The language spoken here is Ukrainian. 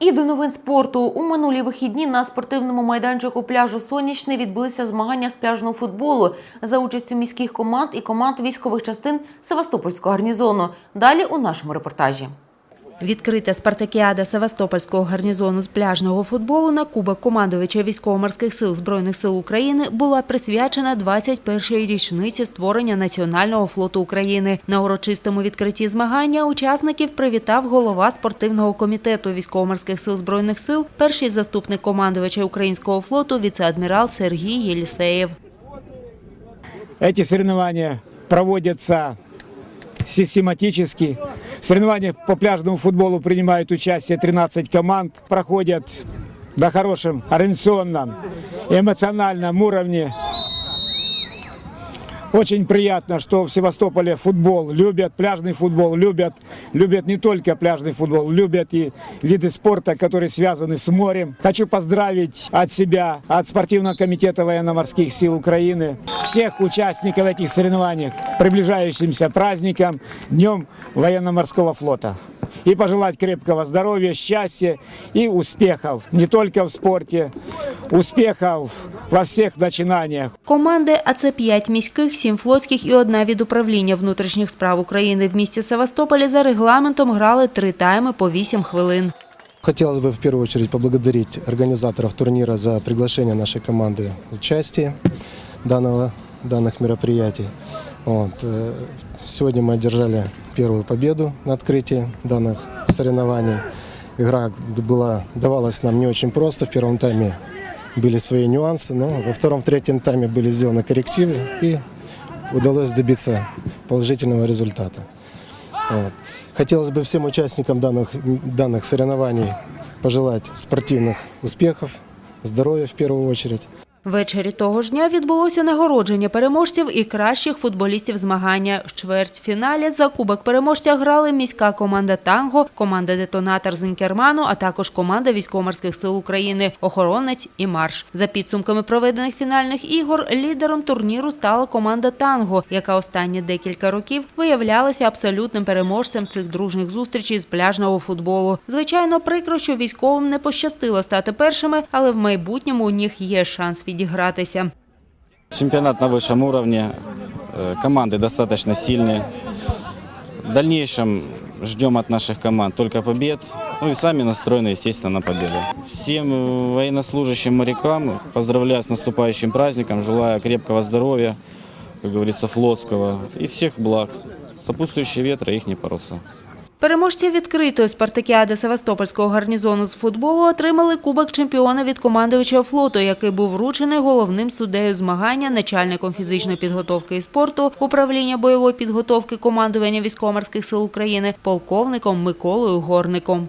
І до новин спорту у минулі вихідні на спортивному майданчику пляжу Сонячний відбулися змагання з пляжного футболу за участю міських команд і команд військових частин Севастопольського гарнізону. Далі у нашому репортажі. Відкрита спартакіада Севастопольського гарнізону з пляжного футболу на Кубок командувача військово-морських сил Збройних сил України була присвячена 21-й річниці створення Національного флоту України. На урочистому відкритті змагання учасників привітав голова спортивного комітету військово-морських сил Збройних сил, перший заступник командувача українського флоту віце-адмірал Сергій Єлісеєв. Эти соревнования проводятся систематически. В соревнованиях по пляжному футболу принимают участие 13 команд. Проходят на хорошем организационном и эмоциональном уровне. Очень приятно, что в Севастополе футбол любят, пляжный футбол любят. Любят не только пляжный футбол, любят и виды спорта, которые связаны с морем. Хочу поздравить от себя, от спортивного комитета военно-морских сил Украины, всех участников этих соревнований, приближающимся праздником, Днем военно-морского флота. И пожелать крепкого здоровья, счастья и успехов не только в спорте, успехов во всех начинаниях. Команди, а це п'ять міських, сім флотських і одна від управління внутрішніх справ України в місті Севастополі за регламентом грали три тайми по вісім хвилин. Хотелось бы в первую очередь поблагодарить организаторов турнира за приглашение нашей команды в участие данного, данных мероприятий. Вот. э, Сегодня мы одержали первую победу на открытии данных соревнований. Игра была, давалась нам не очень просто. В первом тайме были свои нюансы, но во втором, третьем тайме были сделаны коррективы и удалось добиться положительного результата. Вот. Хотелось бы всем участникам данных, данных соревнований пожелать спортивных успехов, здоровья в первую очередь. Ввечері того ж дня відбулося нагородження переможців і кращих футболістів змагання. В чвертьфіналі за кубок переможця грали міська команда Танго, команда Детонатор з Інкерману, а також команда військово-морських сил України, охоронець і марш. За підсумками проведених фінальних ігор лідером турніру стала команда Танго, яка останні декілька років виявлялася абсолютним переможцем цих дружніх зустрічей з пляжного футболу. Звичайно, прикро, що військовим не пощастило стати першими, але в майбутньому у них є шанс відігратися. Чемпионат на высшем уровне, э, команды достаточно сильные. В дальнейшем ждем от наших команд только побед. Ну и сами настроены, естественно, на победу. Всем военнослужащим морякам поздравляю с наступающим праздником, желаю крепкого здоровья, как говорится, флотского и всех благ. Сопутствующие ветра их не паруса. Переможці відкритої спартакіади Севастопольського гарнізону з футболу отримали кубок чемпіона від командувача флоту, який був вручений головним суддею змагання, начальником фізичної підготовки і спорту, управління бойової підготовки командування військово-морських сил України, полковником Миколою Горником.